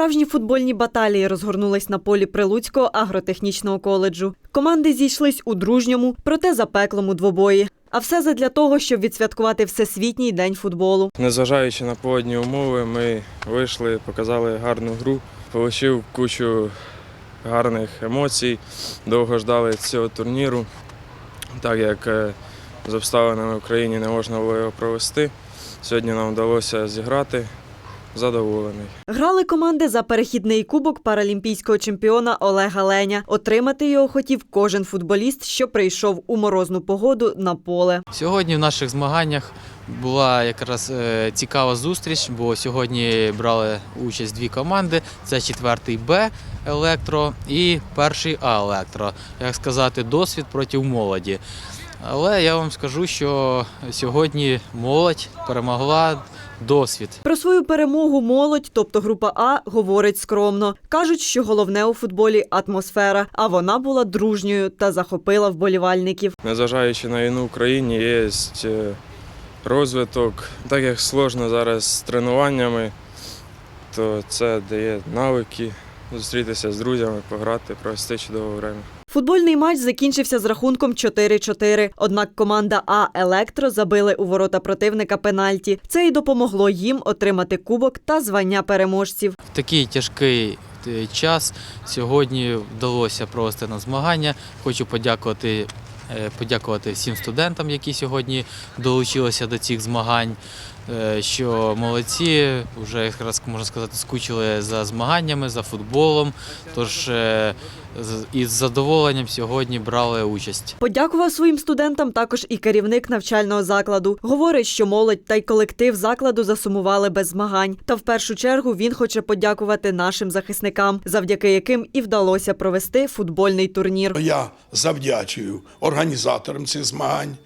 Справжні футбольні баталії розгорнулись на полі Прилуцького агротехнічного коледжу. Команди зійшлись у дружньому, проте запеклому двобої. А все задля того, щоб відсвяткувати Всесвітній день футболу. Незважаючи на погодні умови, ми вийшли, показали гарну гру, отримав кучу гарних емоцій. Довго ждали цього турніру, так як е, з обставинами в країні не можна було його провести. Сьогодні нам вдалося зіграти. Задоволений. Грали команди за перехідний кубок паралімпійського чемпіона Олега Леня. Отримати його хотів кожен футболіст, що прийшов у морозну погоду на поле. Сьогодні в наших змаганнях була якраз е, цікава зустріч, бо сьогодні брали участь дві команди: це четвертий Б електро і перший А електро. Як сказати, досвід проти молоді. Але я вам скажу, що сьогодні молодь перемогла досвід. Про свою перемогу молодь, тобто група А, говорить скромно. Кажуть, що головне у футболі атмосфера, а вона була дружньою та захопила вболівальників. Незважаючи на війну в Україні, є е, розвиток. Так як сложно зараз з тренуваннями, то це дає навики зустрітися з друзями, пограти, провести чудове время. Футбольний матч закінчився з рахунком 4-4. Однак команда А Електро забили у ворота противника пенальті. Це й допомогло їм отримати кубок та звання переможців. Такий тяжкий е, час сьогодні вдалося провести на змагання. Хочу подякувати, е, подякувати всім студентам, які сьогодні долучилися до цих змагань. Е, Що молодці, вже якраз можна сказати, скучили за змаганнями, за футболом. Тож е, з- із задоволенням сьогодні брали участь. Подякував своїм студентам також і керівник навчального закладу. Говорить, що молодь та й колектив закладу засумували без змагань. Та в першу чергу він хоче подякувати нашим захисникам, завдяки яким і вдалося провести футбольний турнір. Я завдячую організаторам цих змагань,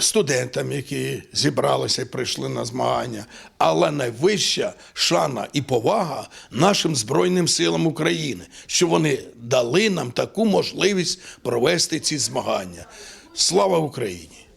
студентам, які зібралися і прийшли на змагання. Але найвища шана і повага нашим Збройним силам України, що вони дали нам таку можливість провести ці змагання. Слава Україні!